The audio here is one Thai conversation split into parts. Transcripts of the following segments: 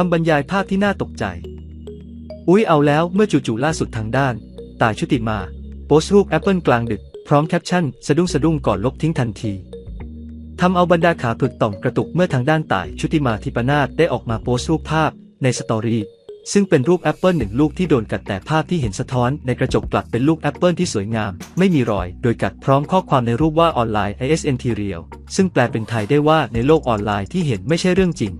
คำบรรยายภาพที่น่าตกใจ อุ๊ยเอาแล้วเมื่อจู่ๆล่าสุดทางด้าน ตายชุติมา โพสต์รูปแอปเปิลกลางดึก พร้อมแคปชั่น สะดุ้งสะดุ้งก่อนลบทิ้งทันทีทำเอาบรรดาขาผึกต่อมกระตุกเมื่อทางด้านตายชุติมาทิปนาศได้ออกมาโพสต์รูปภาพในสตอรี่ซึ่งเป็นรูปแอปเปิลหนึ่งลูกที่โดนกัดแต่ภาพที่เห็นสะท้อนในกระจกกลับเป็นลูกแอปเปิลที่สวยงาม ไม่มีรอย โดยกัดพร้อมข้อความในรูปว่าออนไลน์ ISNT Real ซึ่งแปลเป็นไทยได้ว่าในโลกออนไลน์ที่เห็นไม่ใช่เรื่องจริง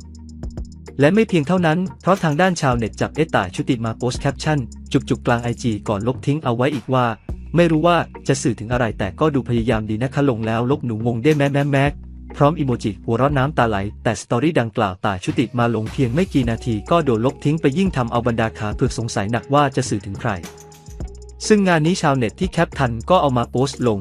และไม่เพียงเท่านั้น เพราะทางด้านชาวเน็ตจับเอต่ายชุติมาโพสแคปชั่น จุกๆกลางไอจีก่อนลบทิ้งเอาไว้อีกว่า ไม่รู้ว่าจะสื่อถึงอะไรแต่ก็ดูพยายามดีนะคะลงแล้วลบหนูงงได้แม้แม้แม็กพร้อมอีโมจิหัวเร้อนน้ำตาไหล แต่สตอรี่ดังกล่าวตายชุติมาลงเพียงไม่กี่นาทีก็โดนลบทิ้งไปยิ่งทำเอาบรรดาขาเผือกสงสัยหนักว่าจะสื่อถึงใคร ซึ่งงานนี้ชาวเน็ตที่แคปทันก็เอามาโพสต์ลง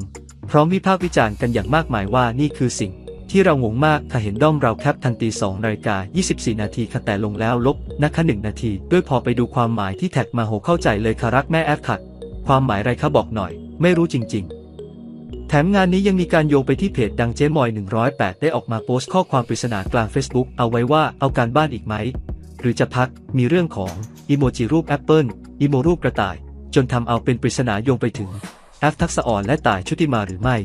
พร้อมวิพากษ์วิจารณ์กันอย่างมากมายว่านี่คือสิ่ง ที่เรางงมากค่ะเห็นด้อมเราแคปทันตี2นาฬิกา 24 นาทีค่ะแต่ลงแล้วลบนะคะ1นาที ด้วยพอไปดูความหมายที่แท็กมาโหเข้าใจเลยค่ะรักแม่แอดขัดความหมายไรคะบอกหน่อย ไม่รู้จริง ๆ แถมงานนี้ยังมีการโยงไปที่เพจดังเจ๊มอย 108 ได้ออกมาโพสต์ข้อความปริศนากลาง Facebook เอาไว้ว่าเอาการบ้านอีกไหม หรือจะพักมีเรื่องของอีโมจิรูปแอปเปิลอีโมรูปกระต่าย จนทำเอาเป็นปริศนาโยงไปถึงแอฟทักษะอ่อนและต่ายชุติมาหรือไม่